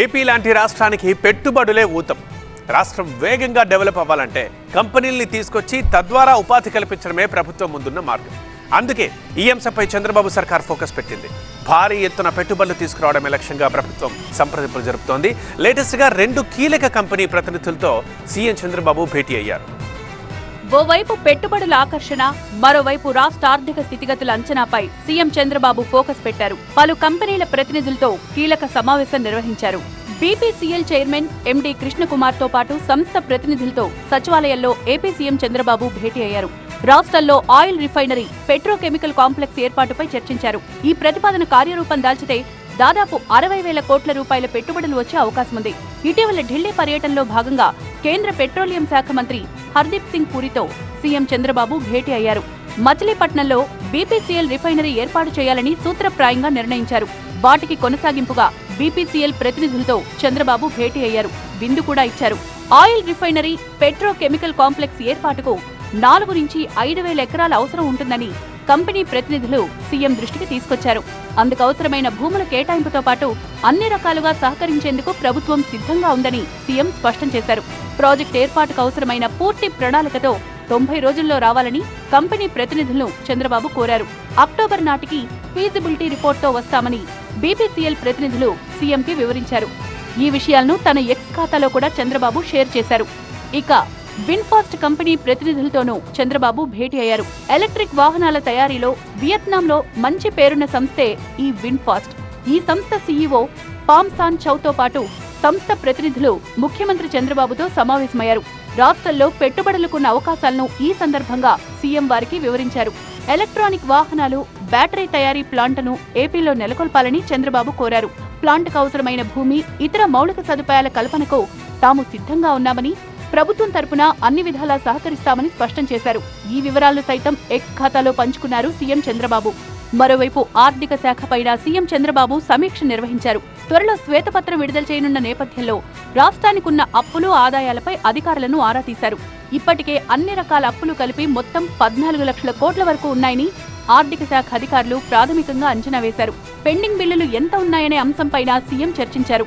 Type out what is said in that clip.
AP లాంటి రాష్ట్రానికి పెట్టుబడులే ఊతం. రాష్ట్రం వేగంగా డెవలప్ అవ్వాలంటే కంపెనీల్ని తీసుకొచ్చి తద్వారా ఉపాధి కల్పించడమే ప్రభుత్వం ముందున్న మార్గం. అందుకే ఈ అంశంపై చంద్రబాబు సర్కార్ ఫోకస్ పెట్టింది. భారీ ఎత్తున పెట్టుబడులు తీసుకురావడమే లక్ష్యంగా ప్రభుత్వం సంప్రదింపులు జరుపుతోంది. లేటెస్ట్గా రెండు కీలక కంపెనీ ప్రతినిధులతో సీఎం చంద్రబాబు భేటీ అయ్యారు. ఓవైపు పెట్టుబడుల ఆకర్షణ మరోవైపు రాష్ట్ర ఆర్థిక స్థితిగతుల అంచనాపై సీఎం చంద్రబాబు ఫోకస్ పెట్టారు. పలు కంపెనీల ప్రతినిధులతో కీలక సమావేశం నిర్వహించారు. బీపీసీఎల్ చైర్మన్ ఎండీ కృష్ణకుమార్తో పాటు సంస్థ ప్రతినిధులతో సచివాలయంలో ఏపీ సీఎం చంద్రబాబు భేటీ అయ్యారు. రాష్ట్రంలో ఆయిల్ రిఫైనరీ పెట్రోకెమికల్ కాంప్లెక్స్ ఏర్పాటుపై చర్చించారు. ఈ ప్రతిపాదన కార్యరూపం దాల్చితే దాదాపు అరవై వేల కోట్ల రూపాయల పెట్టుబడులు వచ్చే అవకాశం ఉంది ఇటీవల ఢిల్లీ పర్యటనలో భాగంగా కేంద్ర పెట్రోలియం శాఖ మంత్రి హర్దీప్ సింగ్ పూరితో సీఎం చంద్రబాబు భేటీ అయ్యారు. మచిలీపట్నంలో బీపీసీఎల్ రిఫైనరీ ఏర్పాటు చేయాలని సూత్రప్రాయంగా నిర్ణయించారు. వాటికి కొనసాగింపుగా బీపీసీఎల్ ప్రతినిధులతో చంద్రబాబు భేటీ అయ్యారు. విందు కూడా ఇచ్చారు. ఆయిల్ రిఫైనరీ పెట్రోకెమికల్ కాంప్లెక్స్ ఏర్పాటుకు నాలుగు నుంచి ఐదు వేల ఎకరాల అవసరం ఉంటుందని కంపెనీ ప్రతినిధులు సీఎం దృష్టికి తీసుకొచ్చారు. అందుకు అవసరమైన భూముల కేటాయింపుతో పాటు అన్ని రకాలుగా సహకరించేందుకు ప్రభుత్వం సిద్ధంగా ఉందని సీఎం స్పష్టం చేశారు. ప్రాజెక్ట్ ఏర్పాటుకు అవసరమైన పూర్తి ప్రణాళికతో తొంభై రోజుల్లో రావాలని కంపెనీ ప్రతినిధులను చంద్రబాబు కోరారు. అక్టోబర్ నాటికి ఫీజిబిలిటీ రిపోర్ట్తో వస్తామని బీపీసీఎల్ ప్రతినిధులు సీఎంకి వివరించారు. ఈ విషయాలను తన ఎక్స్ ఖాతాలో కూడా చంద్రబాబు షేర్ చేశారు. ఇక విన్ఫాస్ట్ కంపెనీ ప్రతినిధులతోనూ చంద్రబాబు భేటీ అయ్యారు. ఎలక్ట్రిక్ వాహనాల తయారీలో వియత్నాంలో మంచి పేరున్న సంస్థే ఈ విన్ఫాస్ట్ ఈ సంస్థ సీఈఓ పామ్సాన్ చౌతో పాటు సంస్థ ప్రతినిధులు ముఖ్యమంత్రి చంద్రబాబుతో సమావేశమయ్యారు. రాష్ట్రంలో పెట్టుబడులకున్న అవకాశాలను ఈ సందర్భంగా సీఎం వారికి వివరించారు. ఎలక్ట్రానిక్ వాహనాలు బ్యాటరీ తయారీ ప్లాంట్ను ఏపీలో నెలకొల్పాలని చంద్రబాబు కోరారు. ప్లాంట్కు అవసరమైన భూమి ఇతర మౌలిక సదుపాయాల కల్పనకు తాము సిద్ధంగా ఉన్నామని ప్రభుత్వం తరపున అన్ని విధాలా సహకరిస్తామని స్పష్టం చేశారు. ఈ వివరాలను సైతం ఎక్స్ ఖాతాలో పంచుకున్నారు సీఎం చంద్రబాబు. మరోవైపు ఆర్థిక శాఖపైన సీఎం చంద్రబాబు సమీక్ష నిర్వహించారు. త్వరలో శ్వేతపత్రం విడుదల చేయనున్న నేపథ్యంలో రాష్ట్రానికున్న అప్పులు ఆదాయాలపై అధికారులను ఆరా తీశారు. ఇప్పటికే అన్ని రకాల అప్పులు కలిపి మొత్తం పద్నాలుగు లక్షల కోట్ల వరకు ఉన్నాయని ఆర్థిక శాఖ అధికారులు ప్రాథమికంగా అంచనా వేశారు. పెండింగ్ బిల్లులు ఎంత ఉన్నాయనే అంశంపైన సీఎం చర్చించారు.